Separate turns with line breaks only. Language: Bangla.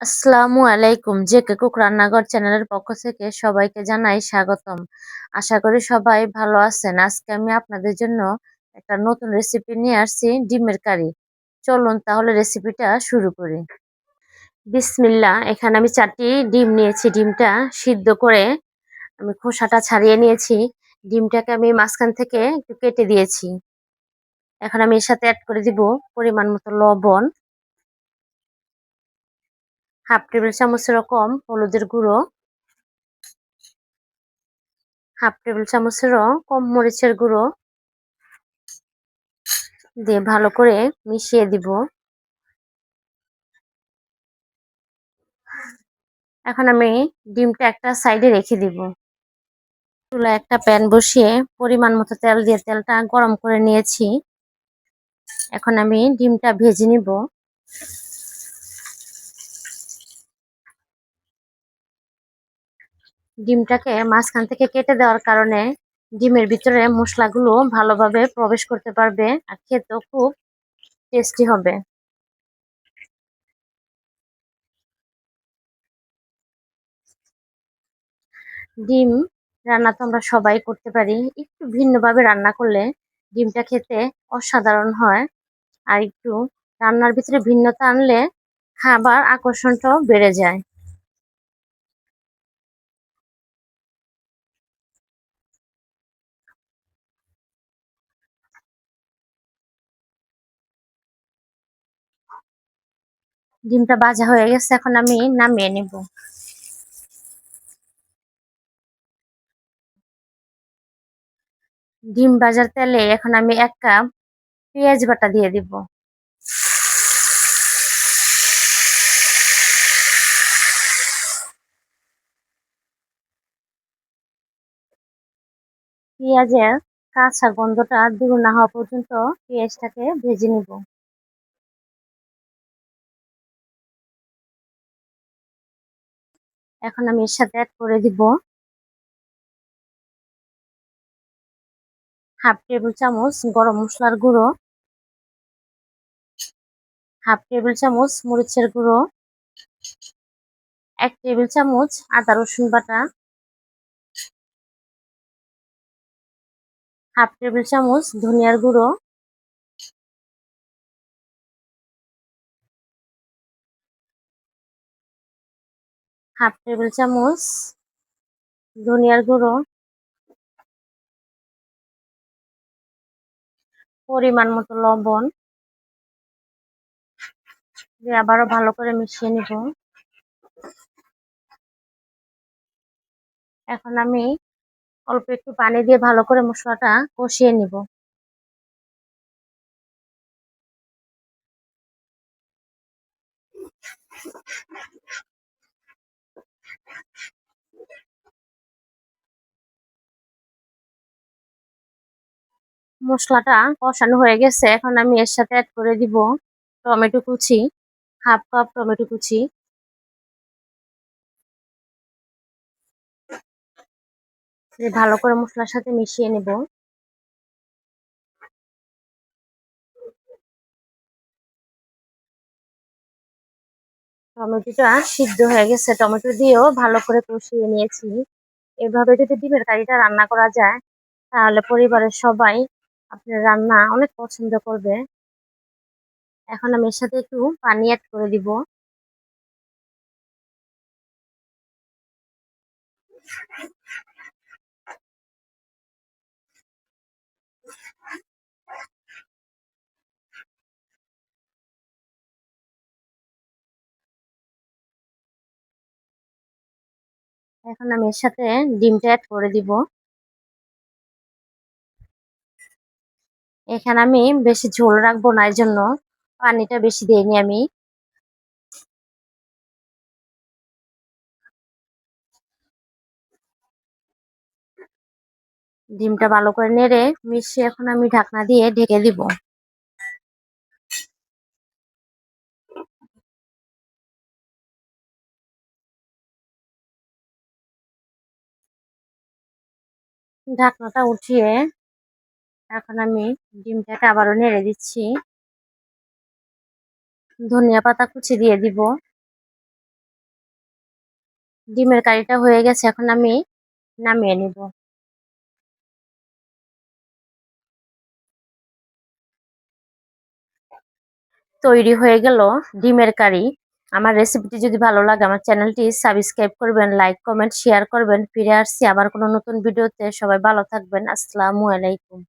আসসালামু আলাইকুম। জেকে কুক রান্নাঘর চ্যানেলের পক্ষ থেকে সবাইকে জানাই স্বাগতম। আশা করি সবাই ভালো আছেন। আজকে আমি আপনাদের জন্য একটা নতুন রেসিপি নিয়ে আসছি, ডিমের কারি। চলুন তাহলে রেসিপিটা শুরু করি। বিসমিল্লা এখানে আমি চারটি ডিম নিয়েছি। ডিমটা সিদ্ধ করে আমি খোসাটা ছাড়িয়ে নিয়েছি। ডিমটাকে আমি মাঝখান থেকে একটু কেটে দিয়েছি। এখন আমি এর সাথে অ্যাড করে দিব পরিমাণ মতো লবণ। হাফ টেবিল চামচ এরকম হলুদের গুঁড়ো। হাফ টেবিল চামচেরও কম মরিচের গুঁড়ো। দিয়ে ভালো করে মিশিয়ে দিব। এখন আমি ডিমটা একটা সাইডে রেখে দিব। চুলা একটা প্যান বসিয়ে পরিমাণ মতো তেল দিয়ে তেলটা গরম করে নিয়েছি। এখন আমি ডিমটা ভেজে নিব। ডিমটাকে মাঝখান থেকে কেটে দেওয়ার কারণে ডিমের ভিতরে মশলাগুলো ভালোভাবে প্রবেশ করতে পারবে আর খেতেও খুব টেস্টি হবে। ডিম রান্না তো আমরা সবাই করতে পারি, একটু ভিন্নভাবে রান্না করলে ডিমটা খেতে অসাধারণ হয়। আর একটু রান্নার ভিতরে ভিন্নতা আনলে খাবার আকর্ষণটাও বেড়ে যায়। ডিমটা ভাজা হয়ে গেছে, এখন আমি নামিয়ে নেব। ডিম ভাজার তেলে এখন আমি এক কাপ পেঁয়াজ বাটা দিয়ে দিব। পেঁয়াজের কাঁচা গন্ধটা দূর না হওয়া পর্যন্ত পেঁয়াজটাকে ভেজে নিব। এখন আমি এর সাথে অ্যাড করে দিব হাফ টেবিল চামচ গরম মশলার গুঁড়ো, হাফ টেবিল চামচ মরিচের গুঁড়ো, এক টেবিল চামচ আদা রসুন বাটা, হাফ টেবিল চামচ ধনিয়ার গুঁড়ো হাফ টেবিল চামচ ধনিয়ার গুঁড়ো, পরিমাণ মতো লবণ দিয়ে আবারও ভালো করে মিশিয়ে নিব। এখন আমি অল্প একটু পানি দিয়ে ভালো করে মশলাটা কষিয়ে নিব। মশলাটা কষানো হয়ে গেছে। এখন আমি এর সাথে অ্যাড করে দিব টমেটো কুচি হাফ কাপ টমেটো কুচি। ভালো করে মশলার সাথে মিশিয়ে নেব। টমেটোটা সিদ্ধ হয়ে গেছে। টমেটো দিয়েও ভালো করে কষিয়ে নিয়েছি। এভাবে যদি ডিমের কারিটা রান্না করা যায়, তাহলে পরিবারের সবাই আপনার রান্না অনেক পছন্দ করবে। এখন আমি এর সাথে একটু পানি অ্যাড করে দিব। এখন আমি এর সাথে ডিমটা অ্যাড করে দিব। এখানে আমি বেশি ঝোল রাখব না এই জন্য পানিটা বেশি দিইনি আমি। ডিমটা ভালো করে নেড়ে মিশিয়ে এখন আমি ঢাকনা দিয়ে ঢেকে দিব। ঢাকনাটা উঠিয়ে এখন আমি ডিমটাকে আবারও নেড়ে দিচ্ছি। ধনিয়া পাতা কুচি দিয়ে দিব। ডিমের কারিটা হয়ে গেছে, এখন আমি নামিয়ে নিব। তৈরি হয়ে গেল ডিমের কারি। আমার রেসিপিটি যদি ভালো লাগে, আমার চ্যানেলটি সাবস্ক্রাইব করবেন, লাইক, কমেন্ট, শেয়ার করবেন। ফিরে আসছি আবার কোনো নতুন ভিডিওতে। সবাই ভালো থাকবেন। আসসালামু আলাইকুম।